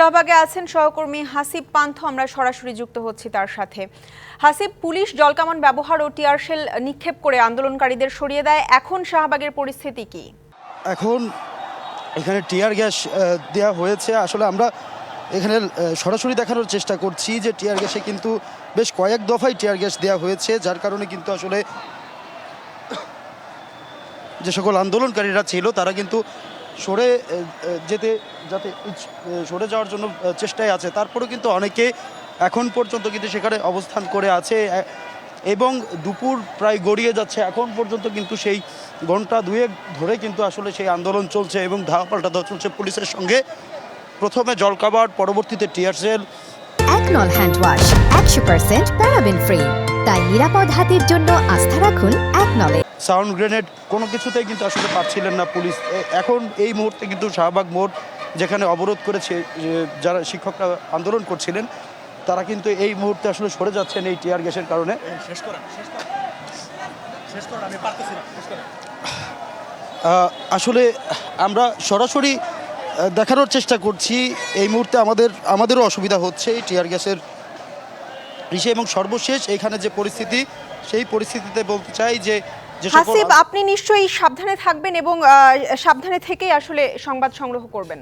শাহবাগে আছেন সহকর্মী হাসিব পান্থ। আমরা সরাসরি যুক্ত হচ্ছি তার সাথে। হাসিব, পুলিশ জলকামান ব্যবহার ও টিয়ারশেল নিক্ষেপ করে আন্দোলনকারীদের সরিয়ে দেয়। এখন শাহবাগের পরিস্থিতি কি? এখন এখানে টিয়ার গ্যাস দেওয়া হয়েছে। আসলে আমরা এখানে সরাসরি দেখানোর চেষ্টা করছি যে টিয়ার গ্যাসে কিন্তু বেশ কয়েক দফায় টিয়ার গ্যাস দেওয়া হয়েছে, যার কারণে কিন্তু আসলে যে সকল আন্দোলনকারীরা ছিল, তারা কিন্তু সরে যেতে, যাতে সরে যাওয়ার জন্য চেষ্টায় আছে। তারপরেও কিন্তু অনেকে এখন পর্যন্ত কিন্তু সেখানে অবস্থান করে আছে এবং দুপুর প্রায় গড়িয়ে যাচ্ছে। এখন পর্যন্ত কিন্তু সেই ঘণ্টা দুয়েক ধরে কিন্তু আসলে সেই আন্দোলন চলছে এবং ধাওয়া পাল্টা ধাওয়া চলছে পুলিশের সঙ্গে। প্রথমে জলকাবার পরবর্তীতে টিয়ারসেল একনল হ্যান্ড ওয়াশ, একশো পার্সেন্ট প্যারাবেন ফ্রি। তাই নিরাপদ হাতের জন্য আস্থা রাখুন একনলে সাউন্ড গ্রেনেড কোনো কিছুতেই কিন্তু আসলে পাচ্ছিলেন না পুলিশ। এখন এই মুহূর্তে কিন্তু শাহবাগ মোড় যেখানে অবরোধ করেছে যে যারা শিক্ষকরা আন্দোলন করছিলেন তারা কিন্তু এই মুহূর্তে আসলে সরে যাচ্ছেন এই টিয়ার গ্যাসের কারণে। আসলে আমরা সরাসরি দেখানোর চেষ্টা করছি এই মুহূর্তে আমাদের আমাদেরও অসুবিধা হচ্ছে এই টিয়ার গ্যাসের ইসে এবং সর্বশেষ এখানে যে পরিস্থিতি সেই পরিস্থিতিতে বলতে চাই যে হাসিব আপনি নিশ্চয়ই সাবধানে থাকবেন এবং সাবধানে থেকেই আসলে সংবাদ সংগ্রহ করবেন।